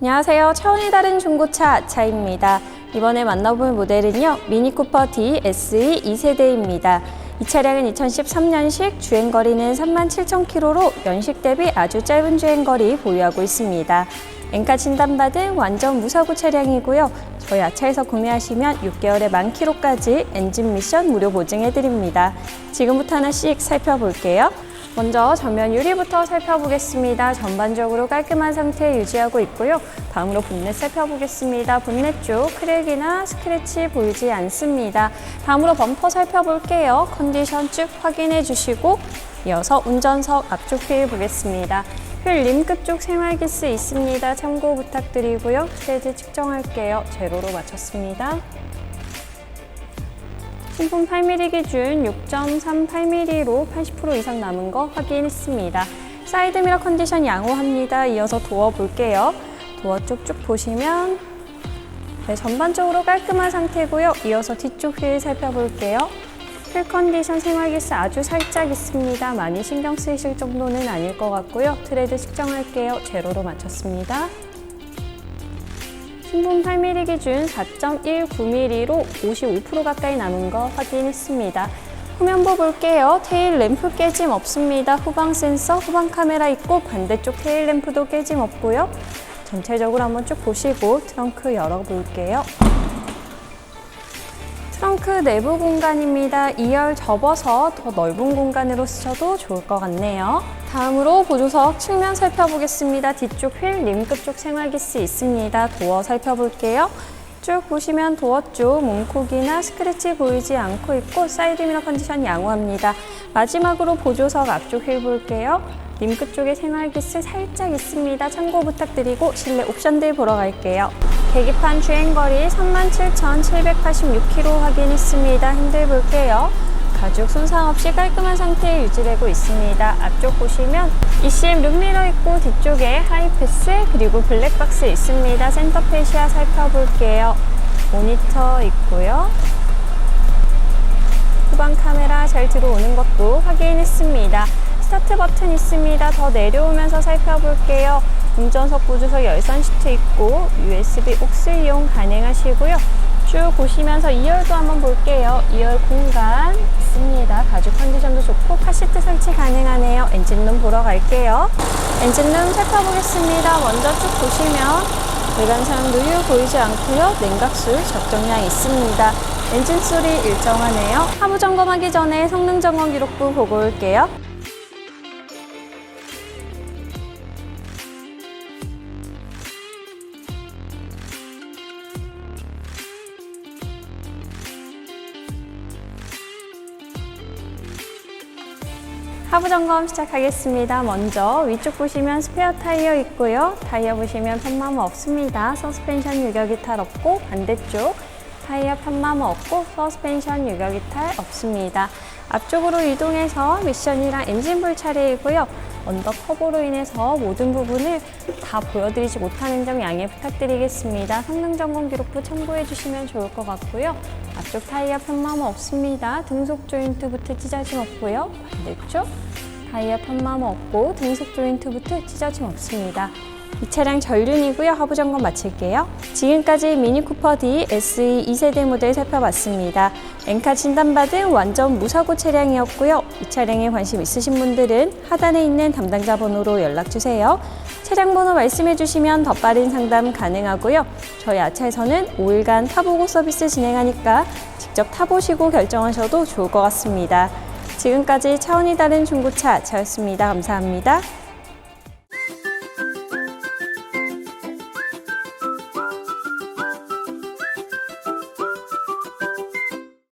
안녕하세요. 차원이 다른 중고차 차입니다. 이번에 만나볼 모델은요. 미니쿠퍼 D SE 2세대입니다. 이 차량은 2013년식 주행거리는 37,000km로 연식 대비 아주 짧은 주행거리 보유하고 있습니다. 엔카 진단받은 완전 무사고 차량이고요. 저희 아차에서 구매하시면 6개월에 만 킬로까지 엔진 미션 무료 보증해드립니다. 지금부터 하나씩 살펴볼게요. 먼저 전면 유리부터 살펴보겠습니다. 전반적으로 깔끔한 상태 유지하고 있고요. 다음으로 본넷 살펴보겠습니다. 본넷 쪽 크랙이나 스크래치 보이지 않습니다. 다음으로 범퍼 살펴볼게요. 컨디션 쭉 확인해 주시고 이어서 운전석 앞쪽 휠 보겠습니다. 휠 림끝 쪽 생활기스 있습니다. 참고 부탁드리고요. 트레드 측정할게요. 제로로 맞췄습니다. 신품 8mm 기준 6.38mm로 80% 이상 남은 거 확인했습니다. 사이드미러 컨디션 양호합니다. 이어서 도어 볼게요. 도어 쪽쭉 보시면 네, 전반적으로 깔끔한 상태고요. 이어서 뒤쪽 휠 살펴볼게요. 휠 컨디션 생활기스 아주 살짝 있습니다. 많이 신경 쓰이실 정도는 아닐 것 같고요. 트레드 측정할게요. 제로로 맞췄습니다. 신분 8mm 기준 4.19mm로 55% 가까이 남은 거 확인했습니다. 후면부 볼게요. 테일 램프 깨짐 없습니다. 후방 센서, 후방 카메라 있고 반대쪽 테일 램프도 깨짐 없고요. 전체적으로 한번 쭉 보시고 트렁크 열어볼게요. 트렁크 내부 공간입니다. 2열 접어서 더 넓은 공간으로 쓰셔도 좋을 것 같네요. 다음으로 보조석 측면 살펴보겠습니다. 뒤쪽 휠, 림끝 쪽 생활기스 있습니다. 도어 살펴볼게요. 쭉 보시면 도어 쪽 몸콕이나 스크래치 보이지 않고 있고 사이드 미러 컨디션 양호합니다. 마지막으로 보조석 앞쪽 휠 볼게요. 림끝 쪽에 생활기스 살짝 있습니다. 참고 부탁드리고 실내 옵션들 보러 갈게요. 계기판 주행거리 37,786km 확인했습니다. 핸들 볼게요. 가죽 손상 없이 깔끔한 상태에 유지되고 있습니다. 앞쪽 보시면 ECM 룸미러 있고 뒤쪽에 하이패스 그리고 블랙박스 있습니다. 센터 페시아 살펴볼게요. 모니터 있고요. 후방 카메라 잘 들어오는 것도 확인했습니다. 스타트 버튼 있습니다. 더 내려오면서 살펴볼게요. 운전석 보조석 열선 시트 있고 USB 옥스 이용 가능하시고요. 쭉 보시면서 2열도 한번 볼게요. 2열 공간 있습니다. 가죽 컨디션도 좋고 카시트 설치 가능하네요. 엔진룸 보러 갈게요. 엔진룸 살펴보겠습니다. 먼저 쭉 보시면 외관상 누유 보이지 않고요. 냉각술 적정량 있습니다. 엔진 소리 일정하네요. 하부 점검하기 전에 성능 점검 기록부 보고 올게요. 하부 점검 시작하겠습니다. 먼저 위쪽 보시면 스페어 타이어 있고요. 타이어 보시면 편마모 없습니다. 서스펜션 유격 이탈 없고 반대쪽 타이어 편마모 없고 서스펜션 유격 이탈 없습니다. 앞쪽으로 이동해서 미션이랑 엔진 불 차례이고요. 언더커버로 인해서 모든 부분을 다 보여드리지 못하는 점 양해 부탁드리겠습니다. 성능 점검 기록부 참고해 주시면 좋을 것 같고요. 앞쪽 타이어 편마모 없습니다. 등속 조인트 부트 찢어짐 없고요. 반대쪽 타이어 편마모 없고 등속 조인트 부트 찢어짐 없습니다. 이 차량 전륜이고요. 하부 점검 마칠게요. 지금까지 미니쿠퍼 D SE 2세대 모델 살펴봤습니다. 엔카 진단받은 완전 무사고 차량이었고요. 이 차량에 관심 있으신 분들은 하단에 있는 담당자 번호로 연락주세요. 차량 번호 말씀해 주시면 더 빠른 상담 가능하고요. 저희 아차에서는 5일간 타보고 서비스 진행하니까 직접 타보시고 결정하셔도 좋을 것 같습니다. 지금까지 차원이 다른 중고차 차였습니다. 감사합니다.